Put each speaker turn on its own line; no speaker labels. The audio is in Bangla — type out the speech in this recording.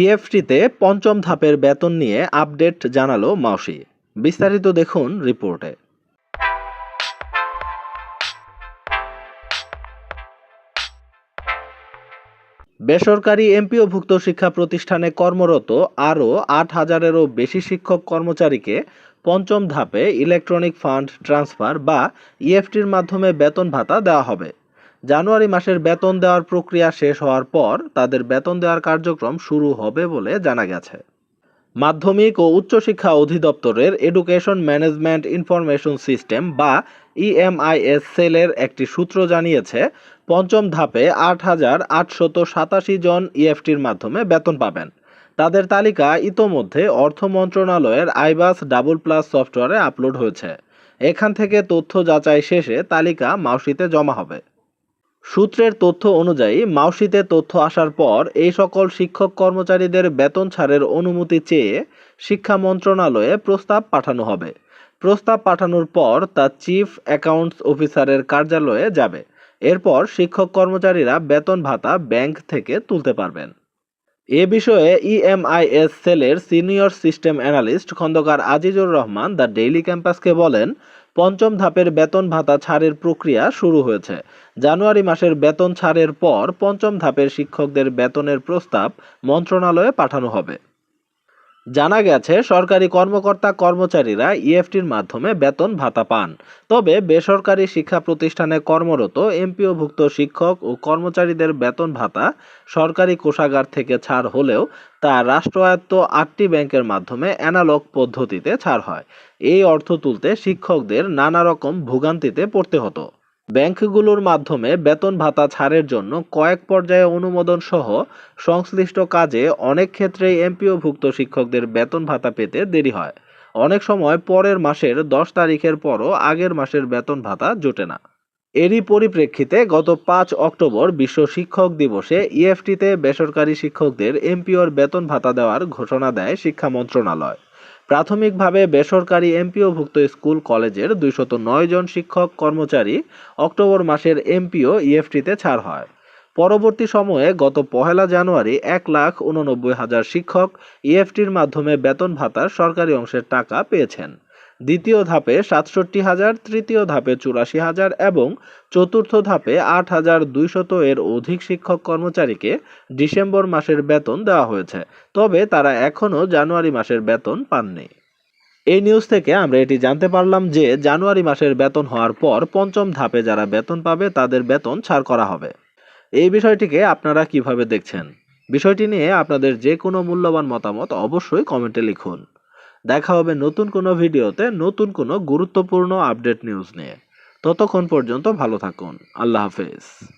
ইএফটিতে পঞ্চম ধাপের বেতন নিয়ে আপডেট জানালো মাউসি। বিস্তারিত দেখুন রিপোর্টে। বেসরকারি এমপিওভুক্ত শিক্ষা প্রতিষ্ঠানে কর্মরত আরও আট হাজারেরও বেশি শিক্ষক কর্মচারীকে পঞ্চম ধাপে ইলেকট্রনিক ফান্ড ট্রান্সফার বা ইএফটির মাধ্যমে বেতন ভাতা দেওয়া হবে। জানুয়ারি মাসের বেতন দেওয়ার প্রক্রিয়া শেষ হওয়ার পর তাদের বেতন দেওয়ার কার্যক্রম শুরু হবে বলে জানা গেছে। মাধ্যমিক ও উচ্চশিক্ষা অধিদপ্তরের এডুকেশন ম্যানেজমেন্ট ইনফরমেশন সিস্টেম বা ইএমআইএস সেলের একটি সূত্র জানিয়েছে, পঞ্চম ধাপে আট হাজার আটশত সাতাশি জন ইএফটির মাধ্যমে বেতন পাবেন। তাদের তালিকা ইতোমধ্যে অর্থ মন্ত্রণালয়ের আইবাস ডাবল প্লাস সফটওয়্যারে আপলোড হয়েছে। এখান থেকে তথ্য যাচাই শেষে তালিকা মাউসিতে জমা হবে। সূত্রের তথ্য অনুযায়ী, মাউসিতে তথ্য আসার পর এই সকল শিক্ষক কর্মচারীদের বেতন ছাড়ের অনুমতি চেয়ে শিক্ষা মন্ত্রণালয়ে প্রস্তাব পাঠানো হবে। প্রস্তাব পাঠানোর পর তা চিফ অ্যাকাউন্টস অফিসারের কার্যালয়ে যাবে। এরপর শিক্ষক কর্মচারীরা বেতন ভাতা ব্যাংক থেকে তুলতে পারবেন। এ বিষয়ে ইএমআইএস সেলের senior system analyst Khandakar Azizur Rahman the daily ক্যাম্পাসকে বলেন, পঞ্চম ধাপের বেতন ভাতা ছাড়ের প্রক্রিয়া শুরু হয়েছে। জানুয়ারি মাসের বেতন ছাড়ের পর পঞ্চম ধাপের শিক্ষকদের বেতনের প্রস্তাব মন্ত্রণালয়ে পাঠানো হবে। জানা গেছে, সরকারি কর্মকর্তা কর্মচারীরা ইএফটির মাধ্যমে বেতন ভাতা পান। তবে বেসরকারি শিক্ষা প্রতিষ্ঠানে কর্মরত এমপিওভুক্ত শিক্ষক ও কর্মচারীদের বেতন ভাতা সরকারি কোষাগার থেকে ছাড় হলেও তা রাষ্ট্রায়ত্ত আটটি ব্যাংকের মাধ্যমে অ্যানালগ পদ্ধতিতে ছাড় হয়। এই অর্থ তুলতে শিক্ষকদের নানা রকম ভোগান্তিতে পড়তে হতো। ব্যাংকগুলোর মাধ্যমে বেতন ভাতা ছাড়ের জন্য কয়েক পর্যায়ে অনুমোদন সহ সংশ্লিষ্ট কাজে অনেক ক্ষেত্রেই এমপিওভুক্ত শিক্ষকদের বেতন ভাতা পেতে দেরি হয়। অনেক সময় পরের মাসের দশ তারিখের পরও আগের মাসের বেতন ভাতা জোটে না। এরই পরিপ্রেক্ষিতে গত পাঁচ অক্টোবর বিশ্ব শিক্ষক দিবসে ইএফটিতে বেসরকারি শিক্ষকদের এমপিওর বেতন ভাতা দেওয়ার ঘোষণা দেয় শিক্ষা মন্ত্রণালয়। প্রাথমিকভাবে বেসরকারি এমপিওভুক্ত স্কুল কলেজের দুইশত নয় জন শিক্ষক কর্মচারী অক্টোবর মাসের এমপিও ইএফটিতে ছাড় হয়। পরবর্তী সময়ে গত পহেলা জানুয়ারি এক লাখ উননব্বই হাজার শিক্ষক ইএফটির মাধ্যমে বেতন ভাতার সরকারি অংশের টাকা পেয়েছেন। দ্বিতীয় ধাপে সাতষট্টি হাজার, তৃতীয় ধাপে চুরাশি হাজার এবং চতুর্থ ধাপে আট হাজার দুইশত এর অধিক শিক্ষক কর্মচারীকে ডিসেম্বর মাসের বেতন দেওয়া হয়েছে। তবে তারা এখনও জানুয়ারি মাসের বেতন পাননি। এই নিউজ থেকে আমরা এটি জানতে পারলাম যে জানুয়ারি মাসের বেতন হওয়ার পর পঞ্চম ধাপে যারা বেতন পাবে তাদের বেতন ছাড় করা হবে। এই বিষয়টিকে আপনারা কীভাবে দেখছেন? বিষয়টি নিয়ে আপনাদের যে কোনো মূল্যবান মতামত অবশ্যই কমেন্টে লিখুন। দেখা হবে নতুন কোনো ভিডিওতে নতুন কোনো গুরুত্বপূর্ণ আপডেট নিউজ নিয়ে। ততক্ষণ পর্যন্ত ভালো থাকুন। আল্লাহ হাফেজ।